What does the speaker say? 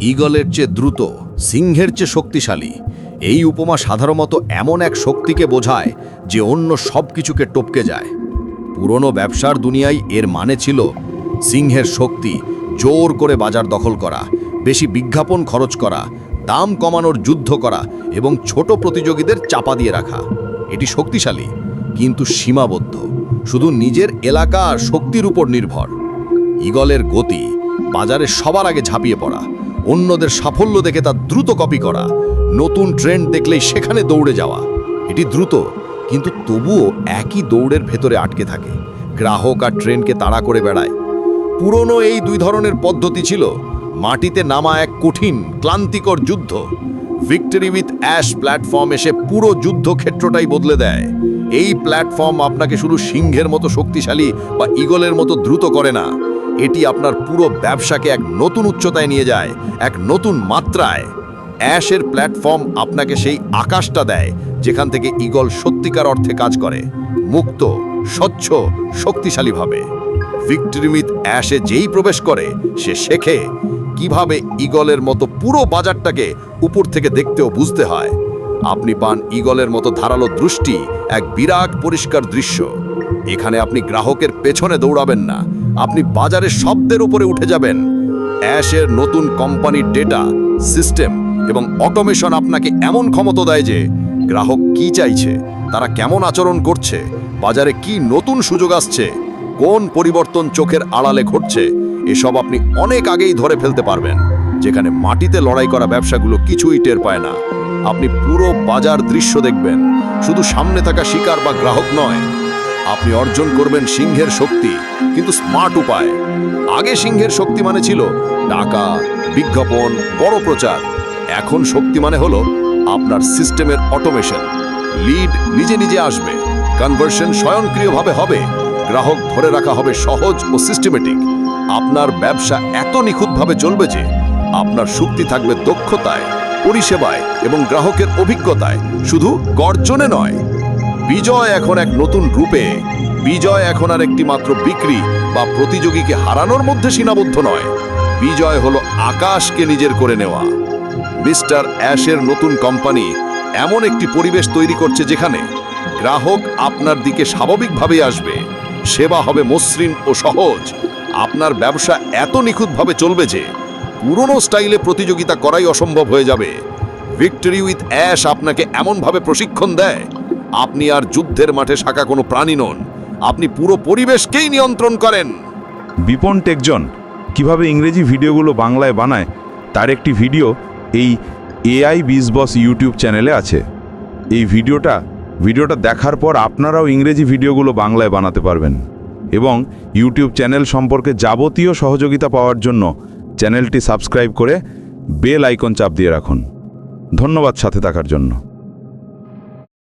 ঈগলের চেয়ে দ্রুত, সিংহের চেয়ে শক্তিশালী। এই উপমা সাধারণত এমন এক শক্তিকে বোঝায় যে অন্য সব কিছুকে টপকে যায়। পুরনো ব্যবসার দুনিয়ায় এর মানে ছিল সিংহের শক্তি, জোর করে বাজার দখল করা, বেশি বিজ্ঞাপন খরচ করা, দাম কমানোর যুদ্ধ করা এবং ছোট প্রতিযোগীদের চাপা দিয়ে রাখা। এটি শক্তিশালী, কিন্তু সীমাবদ্ধ, শুধু নিজের এলাকা আর শক্তির উপর নির্ভর। ঈগলের গতি বাজারে সবার আগে ঝাঁপিয়ে পড়া অন্যদের সাফল্য দেখে তা দ্রুত কপি করা। নতুন ট্রেন্ড দেখলেই সেখানে দৌড়ে যাওয়া। এটি দ্রুত, কিন্তু তবুও একই দৌড়ের ভেতরে আটকে থাকে। গ্রাহক আর ট্রেনকে তাড়া করে বেড়ায়। পুরনো এই দুই ধরনের পদ্ধতি ছিল, মাটিতে নামা এক কঠিন, ক্লান্তিকর যুদ্ধ। ভিক্টরি উইথ অ্যাশ প্ল্যাটফর্ম এসে পুরো যুদ্ধক্ষেত্রটাই বদলে দেয়। এই প্ল্যাটফর্ম আপনাকে শুধু সিংহের মতো শক্তিশালী বা ঈগলের মতো দ্রুত করে না। এটি আপনার পুরো ব্যবসাকে এক নতুন উচ্চতায় নিয়ে যায়, এক নতুন মাত্রায়। অ্যাশের প্ল্যাটফর্ম আপনাকে সেই আকাশটা দেয়, যেখান থেকে ঈগল সত্যিকার অর্থে কাজ করে, মুক্ত, স্বচ্ছ, শক্তিশালীভাবে। ভিক্টরি উইথ অ্যাশে যেই প্রবেশ করে, সে শেখে কীভাবে ঈগলের মতো পুরো বাজারটাকে উপর থেকে দেখতেও বুঝতে হয়। আপনি পান ঈগলের মতো ধারালো দৃষ্টি, এক বিরাট পরিষ্কার দৃশ্য। এখানে আপনি গ্রাহকের পেছনে দৌড়াবেন না আপনি বাজারের শব্দের উপরে উঠে যাবেন। অ্যাশের নতুন কোম্পানির ডেটা, সিস্টেম এবং অটোমেশন আপনাকে এমন ক্ষমতা দেয় যে গ্রাহক কি চাইছে, তারা কেমন আচরণ করছে, বাজারে কি নতুন সুযোগ আসছে, কোন পরিবর্তন চোখের আড়ালে ঘটছে, এসব আপনি অনেক আগেই ধরে ফেলতে পারবেন। যেখানে মাটিতে লড়াই করা ব্যবসাগুলো কিছুই টের পায় না। আপনি পুরো বাজার দৃশ্য দেখবেন। শুধু সামনে থাকা শিকার বা গ্রাহক নয় আপনি অর্জন করবেন সিংহের শক্তি, কিন্তু স্মার্ট উপায়। আগে সিংহের শক্তি মানে ছিল টাকা, বিজ্ঞাপন, বড় প্রচার। এখন শক্তি মানে হলো আপনার সিস্টেমের অটোমেশন। লিড নিজে নিজে আসবে। কনভার্সন স্বয়ংক্রিয়ভাবে হবে। গ্রাহক ধরে রাখা হবে সহজ ও সিস্টেমেটিক। আপনার ব্যবসা এত নিখুঁতভাবে চলবে যে আপনার শক্তি থাকবে দক্ষতায়, পরিষেবায় এবং গ্রাহকের অভিজ্ঞতায়। শুধু গর্জনে নয় বিজয় এখন এক নতুন রূপে। বিজয় এখন আর একটি মাত্র বিক্রি বা প্রতিযোগীকে হারানোর মধ্যে সীমাবদ্ধ নয়। বিজয় হলো আকাশকে নিজের করে নেওয়া। মিস্টার অ্যাশের নতুন কোম্পানি এমন একটি পরিবেশ তৈরি করছে যেখানে গ্রাহক আপনার দিকে স্বাভাবিকভাবেই আসবে। সেবা হবে মসৃণ ও সহজ। আপনার ব্যবসা এত নিখুঁতভাবে চলবে যে পুরনো স্টাইলে প্রতিযোগিতা করাই অসম্ভব হয়ে যাবে। ভিক্টরি উইথ অ্যাশ আপনাকে এমনভাবে প্রশিক্ষণ দেয় আপনি আর যুদ্ধের মাঠে শাখা কোনো প্রাণী নন। আপনি পুরো পরিবেশকেই নিয়ন্ত্রণ করেন। বিপন টেকজন, কীভাবে ইংরেজি ভিডিওগুলো বাংলায় বানায়, তার একটি ভিডিও এই এআই বস ইউটিউব চ্যানেলে আছে। এই ভিডিওটা ভিডিওটা দেখার পর আপনারাও ইংরেজি ভিডিওগুলো বাংলায় বানাতে পারবেন। এবং ইউটিউব চ্যানেল সম্পর্কে যাবতীয় সহযোগিতা পাওয়ার জন্য চ্যানেলটি সাবস্ক্রাইব করে বেল আইকন চাপ দিয়ে রাখুন। ধন্যবাদ সাথে থাকার জন্য।